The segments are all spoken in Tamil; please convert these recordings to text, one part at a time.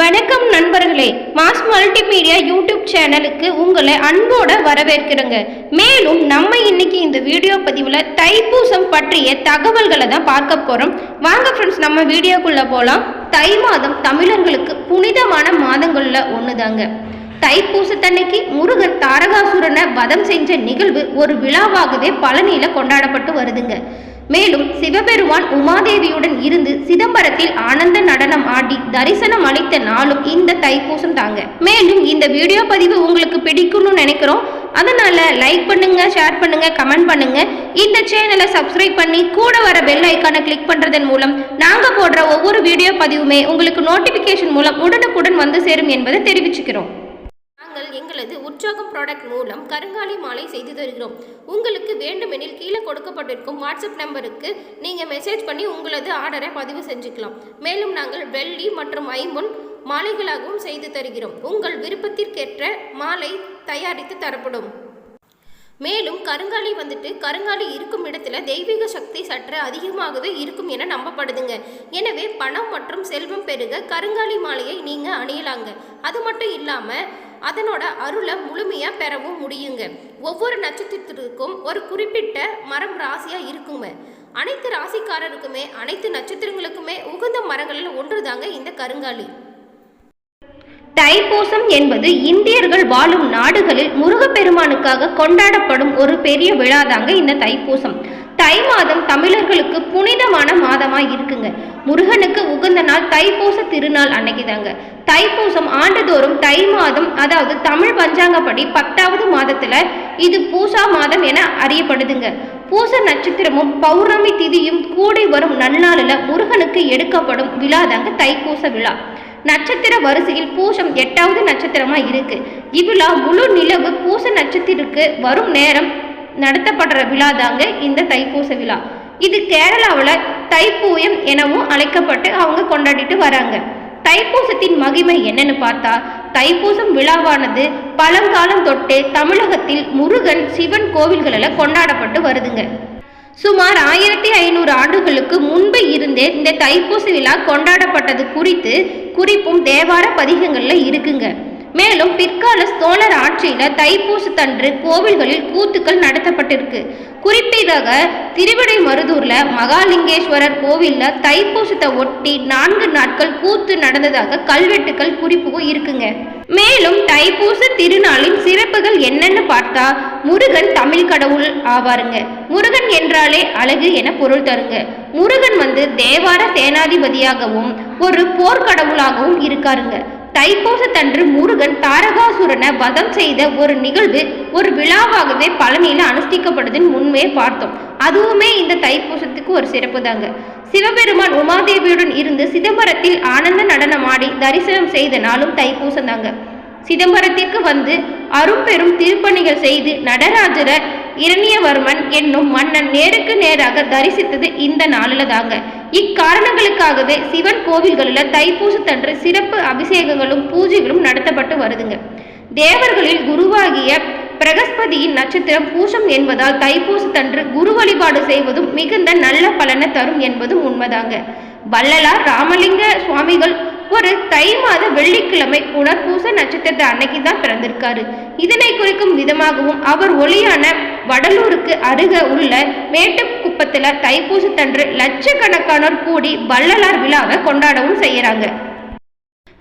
வணக்கம் நண்பர்களே மாஸ் மல்டிமீடியா யூடியூப் சேனலுக்கு உங்களை அன்போட வரவேற்கிறேங்க. மேலும் நம்ம இன்னைக்கு இந்த வீடியோ பதிவில் தைப்பூசம் பற்றிய தகவல்களை தான் பார்க்க போகிறோம் வாங்க ஃப்ரெண்ட்ஸ் நம்ம வீடியோக்குள்ளே போகலாம் தை மாதம் தமிழர்களுக்கு புனிதமான மாதங்களில் ஒன்று தாங்க தைப்பூசத்தன்னைக்கு முருகன் தாரகாசுரனை வதம் செஞ்ச நிகழ்வு ஒரு விழாவாகவே பழனியில் கொண்டாடப்பட்டு வருதுங்க. மேலும் சிவபெருமான் உமாதேவியுடன் இருந்து சிதம்பரத்தில் ஆனந்த நடனம் ஆடி தரிசனம் அளித்த நாளும் இந்த தைப்பூசம் தாங்க. மேலும் இந்த வீடியோ பதிவு உங்களுக்கு பிடிக்கும்னு நினைக்கிறோம். அதனால லைக் பண்ணுங்க ஷேர் பண்ணுங்க கமெண்ட் பண்ணுங்க. இந்த சேனலை சப்ஸ்கிரைப் பண்ணி கூட வர பெல் ஐக்கானை கிளிக் பண்றதன் மூலம் நாங்க போடுற ஒவ்வொரு வீடியோ பதிவுமே உங்களுக்கு நோட்டிபிகேஷன் மூலம் உடனுக்குடன் வந்து சேரும் என்பதை தெரிவிச்சுக்கிறோம். அல்லது உற்சாகம் ப்ராடக்ட் மூலம் கருங்காலி மாலை செய்து தருகிறோம். உங்களுக்கு வேண்டுமெனில் கீழே கொடுக்கப்பட்டிருக்கும் வாட்ஸ்அப் நம்பருக்கு நீங்கள் மெசேஜ் பண்ணி உங்களது ஆர்டரை பதிவு செஞ்சுக்கலாம். மேலும் நாங்கள் வெள்ளி மற்றும் ஐம்பொன் மாலைகளாகவும் செய்து தருகிறோம். உங்கள் விருப்பத்திற்கேற்ற மாலை தயாரித்து தரப்படும். மேலும் கருங்காலி வந்துட்டு கருங்காலி இருக்கும் இடத்துல தெய்வீக சக்தி சற்று அதிகமாகவே இருக்கும் என நம்பப்படுதுங்க. எனவே பணம் மற்றும் செல்வம் பெருக கருங்காலி மாலையை நீங்கள் அணியலாங்க. அது மட்டும் இல்லாமல் அதனோட அருளை முழுமையா பெறவும் முடியுங்க. ஒவ்வொரு நட்சத்திரத்திற்கும் ஒரு குறிப்பிட்ட மரம் ராசியா இருக்குங்க. அனைத்து ராசிக்காரருக்குமே அனைத்து நட்சத்திரங்களுக்குமே உகந்த மரங்களில் ஒன்றுதாங்க இந்த கருங்காலி. தைப்பூசம் என்பது இந்தியர்கள் வாழும் நாடுகளில் முருகப்பெருமானுக்காக கொண்டாடப்படும் ஒரு பெரிய விழாதாங்க இந்த தைப்பூசம். தை மாதம் தமிழர்களுக்கு புனிதமான மாதமாக இருக்குங்க. முருகனுக்கு உகந்த நாள் தைப்பூச திருநாள் அன்னைக்கு தாங்க தைப்பூசம் ஆண்டுதோறும் தை மாதம் அதாவது தமிழ் பஞ்சாங்கப்படி பத்தாவது மாதத்துல இது பூசா மாதம் என அறியப்படுதுங்க. பூச நட்சத்திரமும் பௌர்ணமி திதியும் கூடி வரும் நன்னாளில் முருகனுக்கு எடுக்கப்படும் விழா தாங்க தைப்பூச விழா. நட்சத்திர வரிசையில் பூசம் எட்டாவது நட்சத்திரமா இருக்கு. இவ்விழா முழு நிலவு பூச நட்சத்திரக்கு வரும் நேரம் நடத்தப்படுற விழா தாங்க இந்த தைப்பூச விழா. இது கேரளாவில் தைப்பூயம் எனவும் அழைக்கப்பட்டு அவங்க கொண்டாடிட்டு வராங்க. தைப்பூசத்தின் மகிமை என்னன்னு பார்த்தா தைப்பூசம் விழாவானது பழங்காலம் தொட்டு தமிழகத்தில் முருகன் சிவன் கோவில்களில் கொண்டாடப்பட்டு வருதுங்க. சுமார் ஆயிரத்தி ஐநூறு ஆண்டுகளுக்கு முன்பு இருந்தே இந்த தைப்பூச விழா கொண்டாடப்பட்டது குறித்து குறிப்பும் தேவார பதிகங்களில் இருக்குங்க. மேலும் பிற்கால சோழர் ஆட்சியில தைப்பூசத்தன்று கோவில்களில் கூத்துக்கள் நடத்தப்பட்டிருக்கு. குறிப்பிடாக திருவிடை மருதூர்ல மகாலிங்கேஸ்வரர் கோவில்ல தைப்பூசத்தை ஒட்டி நான்கு நாட்கள் கூத்து நடந்ததாக கல்வெட்டுக்கள் குறிப்பும் இருக்குங்க. மேலும் தைப்பூச திருநாளின் சிறப்புகள் என்னன்னு பார்த்தா முருகன் தமிழ் கடவுள் ஆவாருங்க. முருகன் என்றாலே அழகு என பொருள் தருங்க. முருகன் வந்து தேவார சேனாதிபதியாகவும் ஒரு போர்க்கடவுளாகவும் இருக்காருங்க. தைப்பூசத்தன்று முருகன் தாரகாசுரனை வதம் செய்த ஒரு நிகழ்வு ஒரு விழாவாகவே பழனியில் அனுஷ்டிக்கப்படுதுன்னு முன்பே பார்த்தோம். அதுவுமே இந்த தைப்பூசத்துக்கு ஒரு சிறப்பு தாங்க சிவபெருமான் உமாதேவியுடன் இருந்து சிதம்பரத்தில் ஆனந்த நடனமாடி தரிசனம் செய்த நாளும் தைப்பூசம் தாங்க சிதம்பரத்திற்கு வந்து அரும்பெரும் திருப்பணிகள் செய்து நடராஜரை இரணியவர்மன் என்னும் மன்னன் நேருக்கு நேராக தரிசித்தது இந்த நாளில் தாங்க இக்காரணங்களுக்காகவே சிவன் கோவில்களில் தைப்பூசத்தன்று சிறப்பு அபிஷேகங்களும் பூஜைகளும் நடத்தப்பட்டு வருதுங்க. தேவர்களில் குருவாகிய பிரகஸ்பதியின் நட்சத்திரம் பூசம் என்பதால் தைப்பூசத்தன்று குரு வழிபாடு செய்வதும் மிகுந்த நல்ல பலனை தரும் என்பதும் உண்மைதாங்க. வள்ளலார் ராமலிங்க சுவாமிகள் ஒரு தை மாத வெள்ளிக்கிழமை புனர்பூச நட்சத்திரத்தை அன்னைக்கு தான் பிறந்திருக்காரு. இதனை குறிக்கும் விதமாகவும் அவர் ஒளியான வடலூருக்கு அருக உள்ள மேட்டுக்குப்பத்தில் தைப்பூசத்தன்று லட்சக்கணக்கானோர் கூடி வள்ளலார் விழாவை கொண்டாடவும் செய்கிறாங்க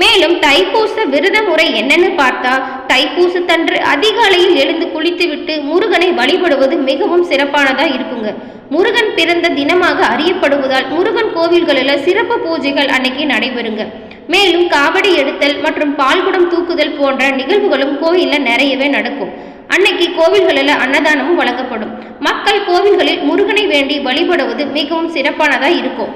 மேலும் தைப்பூச விரத முறை என்னன்னு பார்த்தா தைப்பூசத்தன்று அதிகாலையில் எழுந்து குளித்துவிட்டு முருகனை வழிபடுவது மிகவும் சிறப்பானதாக இருக்குங்க. முருகன் பிறந்த தினமாக அறியப்படுவதால் முருகன் கோவில்களில் சிறப்பு பூஜைகள் அன்னைக்கு நடைபெறுங்க. மேலும் காவடி எடுத்தல் மற்றும் பால்குடம் தூக்குதல் போன்ற நிகழ்வுகளும் கோயிலில் நிறையவே நடக்கும். அன்னைக்கு கோவில்களில் அன்னதானமும் வழங்கப்படும். மக்கள் கோவில்களில் முருகனை வேண்டி வழிபடுவது மிகவும் சிறப்பானதாக இருக்கும்.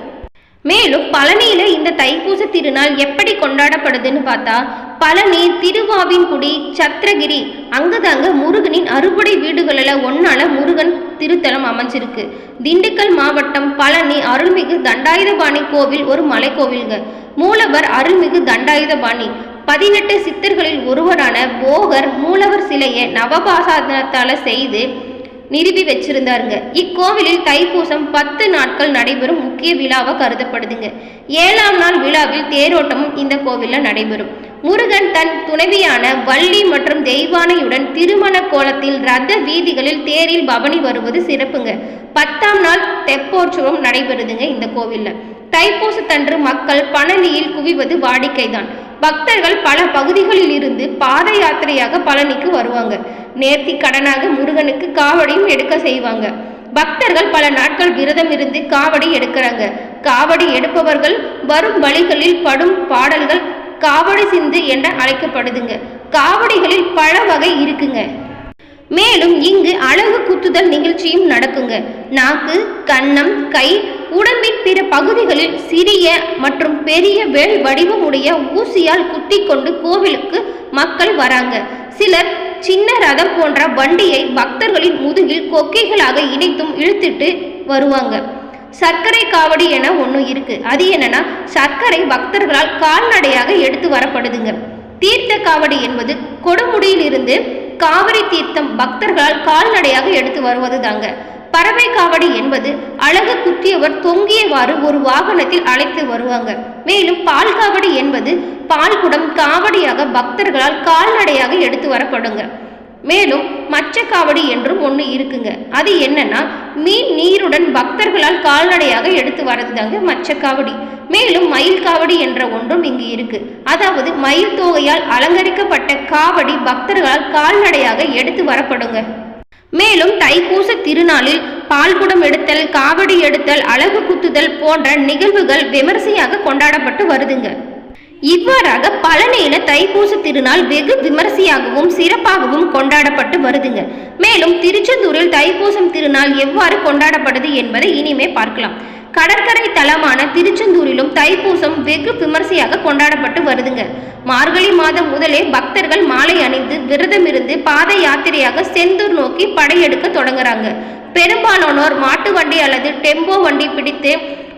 மேலும் பழனியில இந்த தைப்பூச திருநாள் எப்படி கொண்டாடப்படுதுன்னு பார்த்தா பழனி திருவாவின்குடி சத்திரகிரி அங்கதாங்க முருகனின் அறுபடை வீடுகளில் ஒன்னால முருகன் திருத்தலம் அமைஞ்சிருக்கு. திண்டுக்கல் மாவட்டம் பழனி அருள்மிகு தண்டாயுதபாணி கோவில் ஒரு மலைக்கோவில்ங்க. மூலவர் அருள்மிகு தண்டாயுதபாணி. பதினெட்டு சித்தர்களில் ஒருவரான போகர் மூலவர் சிலையை நவபாசாதனத்தால செய்து நிறுவி வச்சிருந்தாருங்க. இக்கோவிலில் தைப்பூசம் பத்து நாட்கள் நடைபெறும் முக்கிய விழாவாக கருதப்படுதுங்க. ஏழாம் நாள் விழாவில் தேரோட்டமும் இந்த கோவிலில் நடைபெறும். முருகன் தன் துணைவியான வள்ளி மற்றும் தெய்வானையுடன் திருமண கோலத்தில் ரத வீதிகளில் தேரில் பவனி வருவது சிறப்புங்க. பத்தாம் நாள் தெப்போற்சவம் நடைபெறுதுங்க இந்த கோவிலில். தைப்பூசத்தன்று மக்கள் பழனியில் குவிவது வாடிக்கைதான். பக்தர்கள் பல பகுதிகளில் இருந்து பாத யாத்திரையாக பழனிக்கு வருவாங்க. நேர்த்தி கடனாக முருகனுக்கு காவடியும் எடுக்க செய்வாங்க. பக்தர்கள் பல நாட்கள் விரதம் இருந்து காவடி எடுக்கிறாங்க. காவடி எடுப்பவர்கள் வரும் வழிகளில் படும் பாட காவடி சிந்து என்று அழைக்கப்படுதுங்க. காவடிகளில் பல வகை இருக்குங்க. மேலும் இங்கு அழகு குத்துதல் நிகழ்ச்சியும் நடக்குங்க. நாக்கு கன்னம் கை உடம்பின் பிற பகுதிகளில் சிறிய மற்றும் பெரிய வேல் வடிவமுடைய ஊசியால் குத்தி கொண்டு கோவிலுக்கு மக்கள் வராங்க. சிலர் சின்ன ரதம் போன்ற வண்டியை பக்தர்களின் முதுகில் கொக்கைகளாக இணைத்தும் இழுத்துட்டு வருவாங்க. சர்க்கரை காவடி என ஒன்று இருக்கு. அது என்னன்னா சர்க்கரை பக்தர்களால் கால்நடையாக எடுத்து வரப்படுதுங்க. தீர்த்த காவடி என்பது கொடுமுடியில் இருந்து காவிரி தீர்த்தம் பக்தர்களால் கால்நடையாக எடுத்து வருவது தாங்க பறவை காவடி என்பது அழகு குத்தியவர் தொங்கியவாறு ஒரு வாகனத்தில் அழைத்து வருவாங்க. மேலும் பால் காவடி என்பது பால் குடம் காவடியாக பக்தர்களால் கால்நடையாக எடுத்து வரப்படுங்க. மேலும் மச்ச காவடி என்றும் ஒன்று இருக்குங்க. அது என்னன்னா மீன் நீருடன் பக்தர்களால் கால்நடையாக எடுத்து வரது தாங்க மச்சக்காவடி மேலும் மயில் காவடி என்ற ஒன்றும் இங்கு இருக்கு. அதாவது மயில் தோகையால் அலங்கரிக்கப்பட்ட காவடி பக்தர்களால் கால்நடையாக எடுத்து வரப்படுங்க. மேலும் தைப்பூச திருநாளில் பால்குடம் எடுத்தல் காவடி எடுத்தல் அழகு குத்துதல் போன்ற நிகழ்வுகள் விமரிசையாக கொண்டாடப்பட்டு வருதுங்க. இவ்வாறாக பழனியில தைப்பூச திருநாள் வெகு விமரிசையாகவும் சிறப்பாகவும் கொண்டாடப்பட்டு வருதுங்க. மேலும் திருச்செந்தூரில் தைப்பூசம் திருநாள் எவ்வாறு கொண்டாடப்படுது என்பதை இனிமே பார்க்கலாம். கடற்கரை தலமான திருச்செந்தூரிலும் தைப்பூசம் வெகு விமர்சையாக கொண்டாடப்பட்டு வருதுங்க. மார்கழி மாதம் முதலே பக்தர்கள் மாலை அணிந்து விரதமிருந்து பாத யாத்திரையாக செந்தூர் நோக்கி படையெடுக்க தொடங்குறாங்க. பெரும்பாலானோர் மாட்டு வண்டி அல்லது டெம்போ வண்டி பிடித்து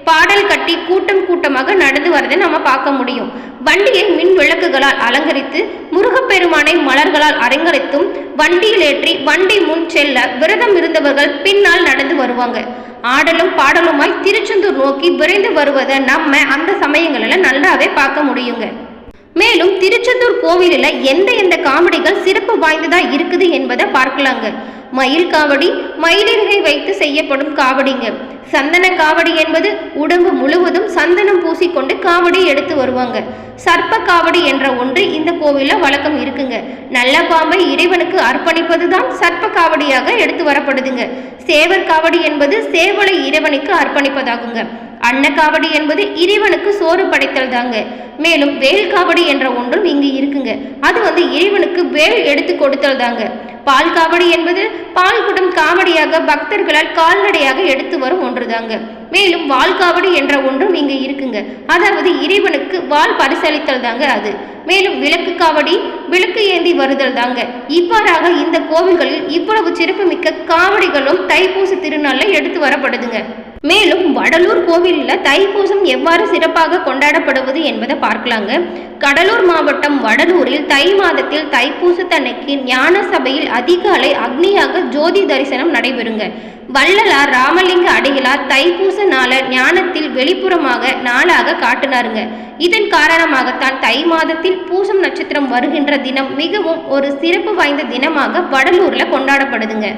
பாடல் கட்டி கூட்டம் கூட்டமாக நடந்து வரதை நம்ம பார்க்க முடியும். வண்டியை மின் விளக்குகளால் அலங்கரித்து முருகப்பெருமானை மலர்களால் அலங்கரித்தும் வண்டியில் ஏற்றி வண்டி முன் செல்ல விரதம் இருந்தவர்கள் பின்னால் நடந்து வருவாங்க. ஆடலும் பாடலுமாய் திருச்செந்தூர் நோக்கி விரைந்து வருவதை நம்ம அந்த சமயங்களில் நல்லாவே பார்க்க முடியுங்க. மேலும் திருச்செந்தூர் கோவிலில் எந்த எந்த காமெடிகள் சிறப்பு வாய்ந்ததா இருக்குது என்பதை பார்க்கலாங்க. மயில் காவடி மயிலிறகை வைத்து செய்யப்படும் காவடிங்க. சந்தன காவடி என்பது உடம்பு முழுவதும் சந்தனம் பூசிக்கொண்டு காவடி எடுத்து வருவாங்க. சர்ப்ப காவடி என்ற ஒன்று இந்த கோவிலில் வழக்கம் இருக்குங்க. நல்ல பாம்பை இறைவனுக்கு அர்ப்பணிப்பது தான் சர்ப்ப காவடியாக எடுத்து வரப்படுதுங்க. சேவர் காவடி என்பது சேவலை இறைவனுக்கு அர்ப்பணிப்பதாகுங்க. அன்னக்காவடி என்பது இறைவனுக்கு சோறு படைத்தல் தாங்க. மேலும் வேல் காவடி என்ற ஒன்றும் இங்கு இருக்குங்க. அது வந்து இறைவனுக்கு வேல் எடுத்து கொடுத்தல் தாங்க. பால் காவடி என்பது பால் குடம் காவடியாக பக்தர்களால் கால்நடையாக எடுத்து வரும் ஒன்றுதாங்க மேலும் வால்காவடி என்ற ஒன்றும் இங்கு இருக்குங்க. அதாவது இறைவனுக்கு வால் பரிசளித்தல் தாங்க அது. மேலும் விளக்கு காவடி விளக்கு ஏந்தி வருதல் தாங்க. இவ்வாறாக இந்த கோவில்களில் இவ்வளவு சிறப்புமிக்க காவடிகளும் தைப்பூச திருநாளில் எடுத்து வரப்படுதுங்க. மேலும் வடலூர் கோவிலில் தைப்பூசம் எவ்வாறு சிறப்பாக கொண்டாடப்படுவது என்பதை பார்க்கலாங்க. கடலூர் மாவட்டம் வடலூரில் தை மாதத்தில் தைப்பூசத்தன்னைக்கு ஞான சபையில் அதிகாலை அக்னியாக ஜோதி தரிசனம் நடைபெறுங்க. வள்ளலார் ராமலிங்க அடிகளார் தைப்பூச நாள ஞானத்தில் வெளிப்புறமாக நாளாக காட்டினாருங்க. இதன் காரணமாகத்தான் தை மாதத்தில் பூசம் நட்சத்திரம் வருகின்ற தினம் மிகவும் ஒரு சிறப்பு வாய்ந்த தினமாக வடலூர்ல கொண்டாடப்படுதுங்க.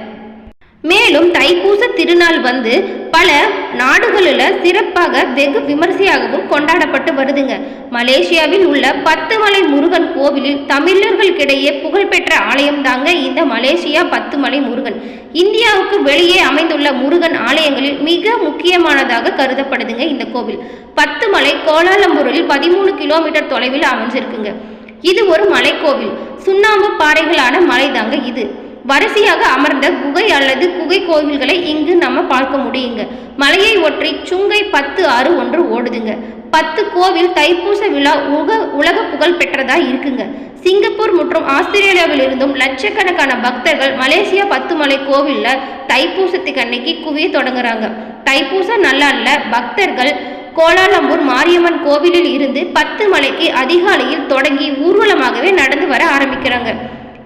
மேலும் தைப்பூச திருநாள் வந்து பல நாடுகளில் சிறப்பாக வெகு விமர்சையாகவும் கொண்டாடப்பட்டு வருதுங்க. மலேசியாவில் உள்ள பத்து மலை முருகன் கோவிலில் தமிழர்களுக்கிடையே புகழ்பெற்ற ஆலயம் தாங்க இந்த மலேசியா பத்து மலை முருகன். இந்தியாவுக்கு வெளியே அமைந்துள்ள முருகன் ஆலயங்களில் மிக முக்கியமானதாக கருதப்படுதுங்க இந்த கோவில். பத்து மலை கோலாலம்பூரில் பதிமூணு கிலோமீட்டர் தொலைவில் அமைஞ்சிருக்குங்க. இது ஒரு மலைக்கோவில். சுண்ணாம்பு பாறைகளான மலை தாங்க இது. வரிசையாக அமர்ந்த குகை அல்லது குகை கோவில்களை இங்கு நம்ம பார்க்க முடியுங்க. மலையை ஒற்றி சுங்கை பத்து ஆறு ஒன்று ஓடுதுங்க. பத்து கோவில் தைப்பூச விழா உக உலக புகழ் பெற்றதா இருக்குங்க. சிங்கப்பூர் மற்றும் ஆஸ்திரேலியாவில் இருந்தும் லட்சக்கணக்கான பக்தர்கள் மலேசியா பத்து மலை கோவிலில் தைப்பூசத்துக்கு அன்னைக்கு குவிய தொடங்குறாங்க. தைப்பூச நல்லால பக்தர்கள் கோலாலம்பூர் மாரியம்மன் கோவிலில் இருந்து பத்து மலைக்கு அதிகாலையில் தொடங்கி ஊர்வலமாகவே நடந்து வர ஆரம்பிக்கிறாங்க.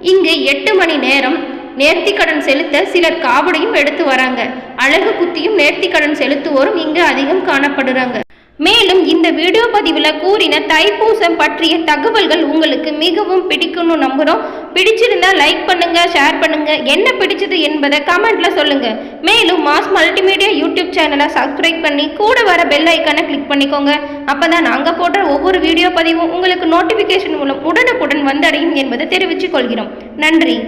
இங்கு எட்டு மணி நேரம் நேர்த்திக்கடன் செலுத்த சிலர் காவடியும் எடுத்து வராங்க. அழகு குத்தியும் நேர்த்திக்கடன் செலுத்துவோரும் இங்கு அதிகம் காணப்படுறாங்க. மேலும் இந்த வீடியோ பதிவில் கூறின தைப்பூசம் பற்றிய தகவல்கள் உங்களுக்கு மிகவும் பிடிக்கும்னு நம்புகிறோம் பிடிச்சிருந்தா லைக் பண்ணுங்க ஷேர் பண்ணுங்க. என்ன பிடிச்சது என்பதை கமெண்ட்ல சொல்லுங்க. மேலும் மாஸ் மல்டிமீடியா யூடியூப் சேனலை சப்ஸ்கிரைப் பண்ணி கூட வர பெல் ஐக்கானை கிளிக் பண்ணிக்கோங்க. அப்பதான் நாங்கள் போடுற ஒவ்வொரு வீடியோ பதிவும் உங்களுக்கு நோட்டிஃபிகேஷன் மூலம் உடனுக்குடன் வந்தடையும் என்பதை தெரிவித்துக் கொள்கிறோம் நன்றி.